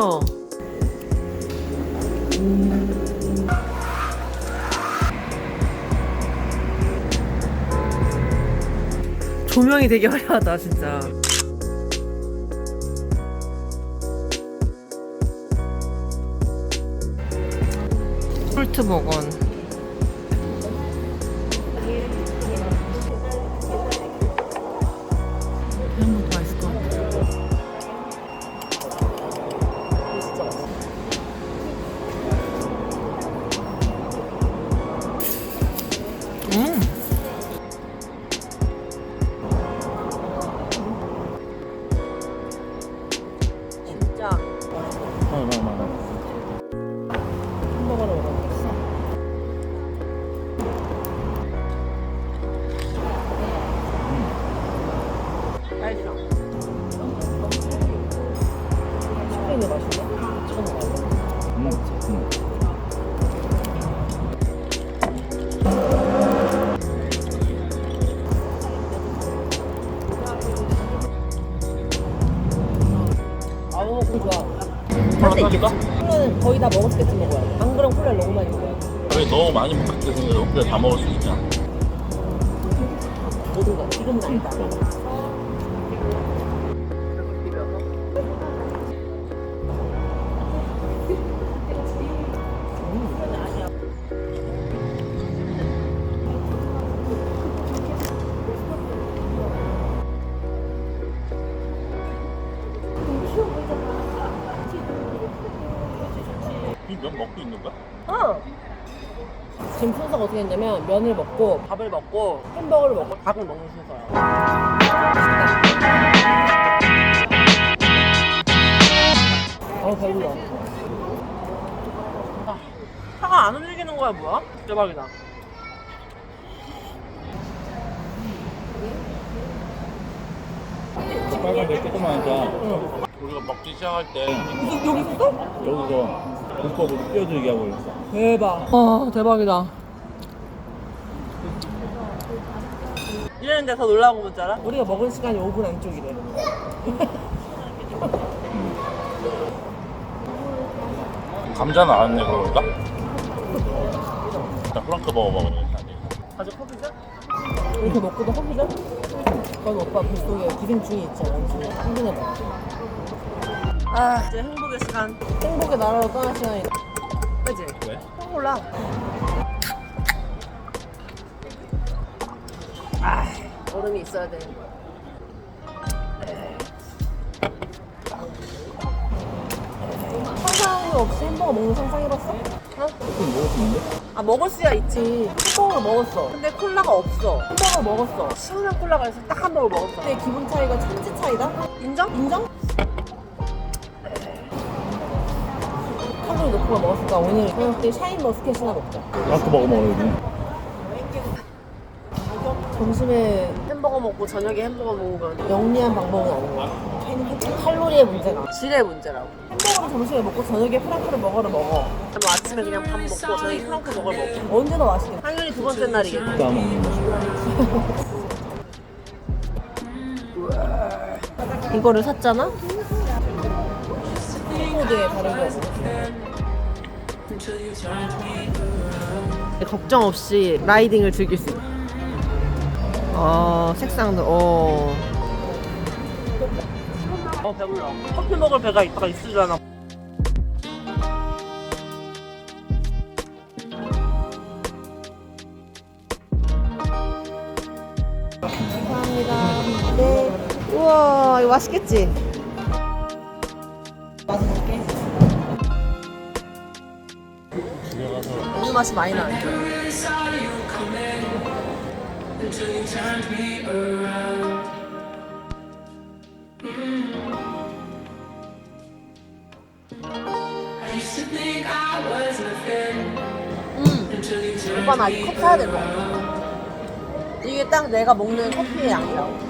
처음이요. 조명이 되게 화려하다 진짜. 폴트 버건. 할때 있겠지. 콜라는 거의 다 먹었을 때쯤 먹어야 돼. 안 그럼 콜라를 너무 많이 먹어야 돼. 왜 너무 많이 먹게 생겨 그래 다 먹을 수 있잖아 모든 거. 지금은 아니다. 이 면 먹고 있는 거야? 어. 지금 순서가 어떻게 했냐면 면을 먹고 밥을 먹고 햄버거를 먹고 밥을 먹는 순서야. 어 배불러. 아, 차가 안 움직이는 거야 뭐야? 대박이다. 빨간데 조그마하니까 우리가 먹기 시작할 때 여기 있어? 여기서 불법으로 뛰어들게 하고 있어 대박. 아 대박이다. 이랬는데 더 놀라운 거 뭔지 알아? 우리가 먹은 시간이 5분 안쪽이래. 감자 나왔네 그러니까 자 프랑크 버거 먹어야겠다 아주 커피죠? 이렇게 먹고도 커피죠? 그건 오빠 뱃속에 기생충이 있지 않은지 확인해봐. 아 이제 행복의 시간. 행복의 나라로 떠날 시간이. 그지? 왜? 몰라. 아 얼음이 있어야 되는 거야. 상상이 없이 햄버거 먹는 상상 해봤어? 어? 조금 먹었는데? 아 먹을 수야 있지 햄버거를 먹었어 근데 콜라가 없어 햄버거 먹었어 시원한 콜라가 있어 딱한번 먹었어 근데 기분 차이가 천지 차이다? 인정? 인정? 칼로리 높은 걸 먹었으니까 오늘 저녁 때 샤인 머스켓이나 먹자 프랑크 버거 먹어야지 점심에 햄버거 먹고 저녁에 햄버거 먹으면 영리한 방법은 아닌 것 같아. 칼로리의 문제가. 질의 문제라고. 햄버거를 점심에 먹고 저녁에 프랑크를 먹어를 먹어. 뭐 아침에 그냥 밥 먹고 저녁에 프랑크 먹을 먹고 언제나 맛있겠다 당연히 두 번째 먹는 거지 이거를 샀잖아? 코드에 다른 거 없어. 걱정 없이 라이딩을 즐길 수 있다. 어, 색상도, 어. 어, 배불러. 커피 먹을 배가 있다가 있으잖아. 감사합니다. 네. 우와, 이거 맛있겠지? 맛이 많이 나네. 음, 오빠 나 이 컵 사야 될 것 같아. 이게 딱 내가 먹는 커피의 양이라고.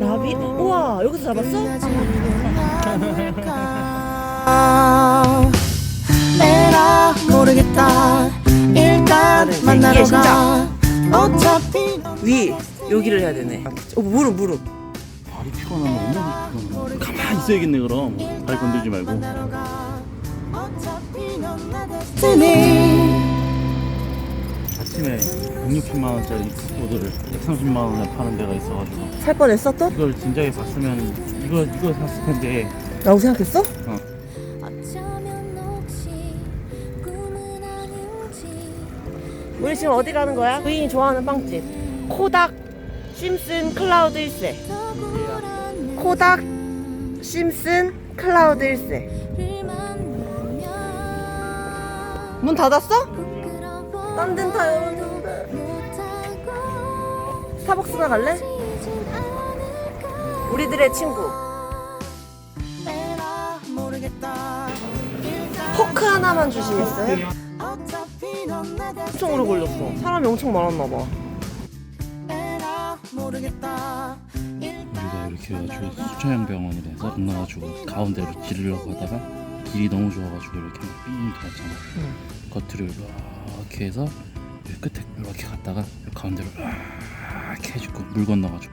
나비? 우와 여기서 잡았어? 에라 모르겠다 일단 나는 만나러 이게 가 어차피 위 여기를 해야 되네 어 무릎 무릎 발이 피곤하면 너무 피곤해. 가만히 있어야겠네 그럼. 발 건들지 말고. 아침에 160만 원짜리 킥보드를 130만 원에 파는 데가 있어가지고 살 뻔했어 또? 이걸 진작에 봤으면 이거 이거 샀을 텐데 라고 생각했어? 아닌지 우리 지금 어디 가는 거야? 부인이 좋아하는 빵집 코닥 심슨 클라우드 1세 억울한 코닥 심슨 클라우드 1세 너를 만나면 문 닫았어? 부끄러워 딴 데는 다 열었는데 못하고 스타벅스나 갈래? 우리들의 친구. 포크 하나만 주시겠어요? 엄청 오래 걸렸어. 사람이 엄청 많았나 봐. 에라 모르겠다 우리가 이렇게 해가지고 수천양병원을 해서 건너가지고 가운데로 지르려고 하다가 길이 너무 좋아가지고 이렇게 삥 돌았잖아 겉으로 이렇게 해서 끝에 이렇게 갔다가 가운데로 이렇게 해주고 물 건너가지고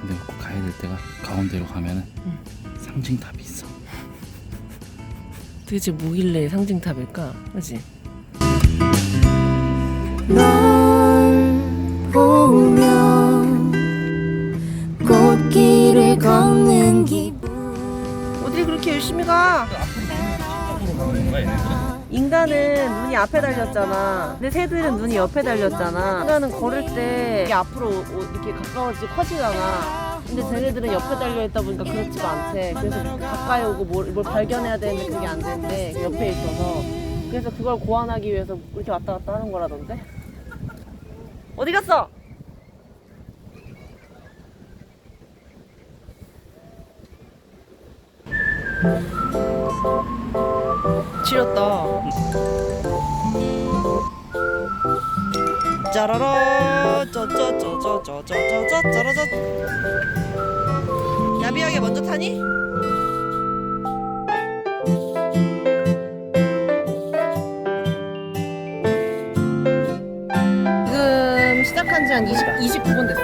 근데 꼭 가야 될 때가 가운데로 가면은 상징탑이 있어 도대체 뭐길래 상징탑일까? 그지? 널 보면 꽃길을 걷는 기분 어디 그렇게 열심히 가? 인간은 눈이 앞에 달렸잖아. 근데 새들은 눈이 옆에 달렸잖아. 인간은 걸을 때 이게 앞으로 오- 이렇게 가까워지고 커지잖아. 근데 쟤네들은 옆에 달려있다 보니까 그렇지가 않대. 그래서 가까이 오고 뭘, 뭘 발견해야 되는데 그게 안 된대. 옆에 있어서. 그래서 그걸 고안하기 위해서 이렇게 왔다 갔다 하는 거라던데. 어디 갔어? 지렸다. 짜라라 짜짜짜짜짜짜짜짜짜라짜 야비하게 먼저 타니? 지금 시작한 지 한 20, 29분 됐어.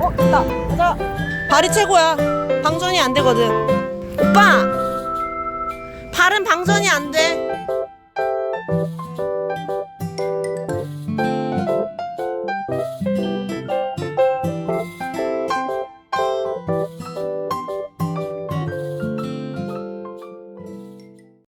어, 됐다. 가자. 발이 최고야. 방전이 안 되거든. 오빠! 방전이 안 돼.